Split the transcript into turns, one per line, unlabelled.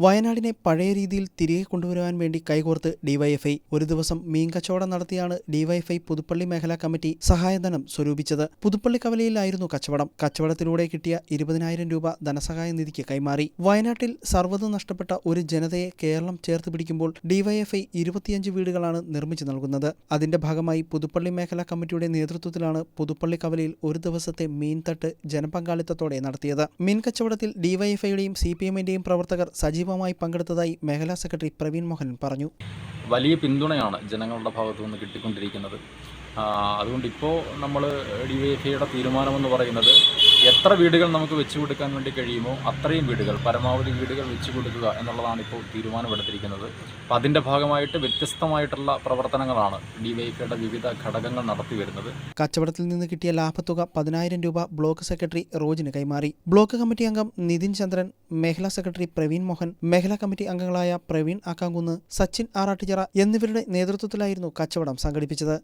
വയനാടിനെ പഴയ രീതിയിൽ തിരികെ കൊണ്ടുവരുവാൻ വേണ്ടി കൈകോർത്ത് ഡിവൈഎഫ്ഐ. ഒരു ദിവസം മീൻ കച്ചവടം നടത്തിയാണ് ഡിവൈഎഫ്ഐ പുതുപ്പള്ളി മേഖലാ കമ്മിറ്റി സഹായധനം സ്വരൂപിച്ചത്. പുതുപ്പള്ളി കവലയിലായിരുന്നു കച്ചവടം. കച്ചവടത്തിലൂടെ കിട്ടിയ ഇരുപതിനായിരം രൂപ ധനസഹായ നിധിക്ക് കൈമാറി. വയനാട്ടിൽ സർവതും നഷ്ടപ്പെട്ട ഒരു ജനതയെ കേരളം ചേർത്ത് പിടിക്കുമ്പോൾ ഡിവൈഎഫ്ഐ ഇരുപത്തിയഞ്ച് വീടുകളാണ് നിർമ്മിച്ചു നൽകുന്നത്. അതിന്റെ ഭാഗമായി പുതുപ്പള്ളി മേഖലാ കമ്മിറ്റിയുടെ നേതൃത്വത്തിലാണ് പുതുപ്പള്ളി കവലയിൽ ഒരു ദിവസത്തെ മീൻ തട്ട് ജനപങ്കാളിത്തത്തോടെ നടത്തിയത്. മീൻ കച്ചവടത്തിൽ ഡിവൈഎഫ്ഐയുടെയും സി പി എമ്മിന്റെയും പ്രവർത്തകർ സജീവമായി പങ്കെടുത്തതായി മേഖലാ സെക്രട്ടറി പ്രവീൺ മോഹൻ പറഞ്ഞു
വലിയ പിന്തുണയാണ് ജനങ്ങളുടെ ഭാഗത്തു നിന്ന് കിട്ടിക്കൊണ്ടിരിക്കുന്നത്. അതുകൊണ്ട് ഇപ്പോൾ നമ്മൾ ഡി വൈ എഫ് ഐയുടെ തീരുമാനമെന്ന് പറയുന്നത് എത്ര വീടുകൾ നമുക്ക് വെച്ചു കൊടുക്കാൻ വേണ്ടി കഴിയുമോ അത്രയും വീടുകൾ പരമാവധി വീടുകൾ വെച്ചു കൊടുക്കുക എന്നുള്ളതാണ് ഇപ്പോൾ തീരുമാനമെടുത്തിരിക്കുന്നത്. അപ്പോൾ അതിന്റെ ഭാഗമായിട്ട് വ്യത്യസ്തമായിട്ടുള്ള പ്രവർത്തനങ്ങളാണ് ഡി വൈ എഫ് വിവിധ ഘടകങ്ങൾ നടത്തി വരുന്നത്.
കച്ചവടത്തിൽ നിന്ന് കിട്ടിയ ലാഭത്തുക പതിനായിരം രൂപ ബ്ലോക്ക് സെക്രട്ടറി റോജിന് കൈമാറി. ബ്ലോക്ക് കമ്മിറ്റി അംഗം നിതിൻ ചന്ദ്രൻ മേഖലാ സെക്രട്ടറി പ്രവീൺ മോഹൻ മേഖലാ കമ്മിറ്റി അംഗങ്ങളായ പ്രവീൺ ആക്കാങ്കുന്ന് സച്ചിൻ എന്നിവരുടെ നേതൃത്വത്തിലായിരുന്നു കച്ചവടം സംഘടിപ്പിച്ചത്.